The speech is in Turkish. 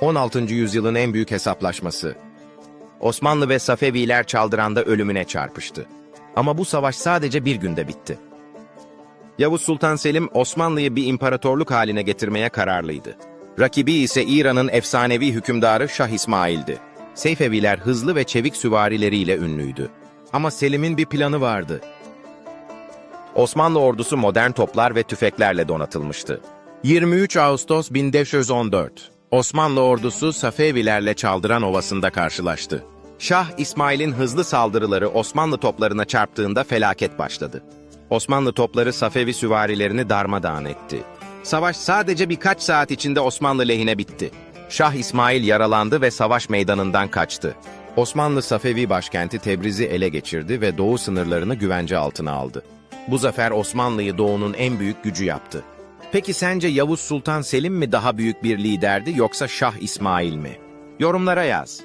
16. yüzyılın en büyük hesaplaşması. Osmanlı ve Safeviler Çaldıran'da ölümüne çarpıştı. Ama bu savaş sadece bir günde bitti. Yavuz Sultan Selim Osmanlı'yı bir imparatorluk haline getirmeye kararlıydı. Rakibi ise İran'ın efsanevi hükümdarı Şah İsmail'di. Seyfeviler hızlı ve çevik süvarileriyle ünlüydü. Ama Selim'in bir planı vardı. Osmanlı ordusu modern toplar ve tüfeklerle donatılmıştı. 23 Ağustos 1514 Osmanlı ordusu Safevilerle Çaldıran Ovası'nda karşılaştı. Şah İsmail'in hızlı saldırıları Osmanlı toplarına çarptığında felaket başladı. Osmanlı topları Safevi süvarilerini darmadağın etti. Savaş sadece birkaç saat içinde Osmanlı lehine bitti. Şah İsmail yaralandı ve savaş meydanından kaçtı. Osmanlı Safevi başkenti Tebriz'i ele geçirdi ve doğu sınırlarını güvence altına aldı. Bu zafer Osmanlı'yı doğunun en büyük gücü yaptı. Peki sence Yavuz Sultan Selim mi daha büyük bir liderdi yoksa Şah İsmail mi? Yorumlara yaz.